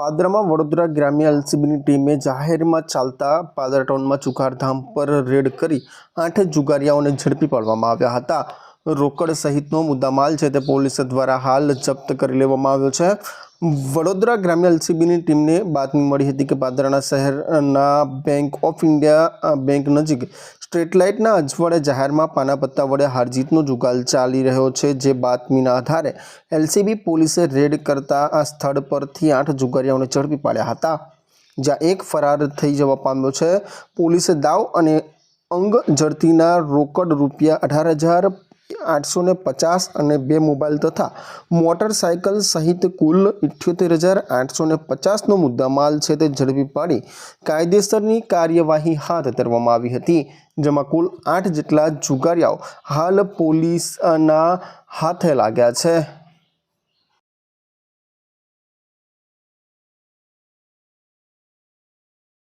પાદરામાં વડોદરા ગ્રામ્ય એલસીબીની ટીમે જાહેરમાં ચાલતા પાદરા ટાઉનમાં ચુકારધામ પર રેડ કરી આઠ જુગારિયાઓને ઝડપી પાડવામાં આવ્યા હતા. રોકડ સહિતનો મુદ્દામાલ છે તે પોલીસ દ્વારા હાલ જપ્ત કરી લેવામાં આવ્યો છે. વડોદરા ગ્રામ્ય એલસીબીની ટીમને બાતમી મળી હતી કે પાદરાના શહેરના બેંક ઓફ ઇન્ડિયા બેંક નજીક સ્ટ્રીટ લાઇટના અજવાળે જાહેરમાં પાના પત્તા વડે હારજીતનો જુગાલ ચાલી રહ્યો છે. જે બાતમીના આધારે એલસીબી પોલીસે રેડ કરતા આ સ્થળ પરથી આઠ જુગારીઓને ઝડપી પાડ્યા હતા. જ્યાં એક ફરાર થઈ જવા પામ્યો છે. પોલીસે દાવ અને અંગ જડતીના રોકડ રૂપિયા અઢાર હજાર આઠસો ને પચાસ અને બે મોબાઈલ તથા મોટરસાયકલ સહિત કુલ ઇઠ્યોતેર હજાર આઠસો ને પચાસનો મુદ્દામાલ છે તે ઝડપી પાડી કાયદેસરની કાર્યવાહી હાથ ધરવામાં આવી હતી, જેમાં કુલ આઠ જેટલા જુગારિયાઓ હાલ પોલીસના હાથે લાગ્યા છે.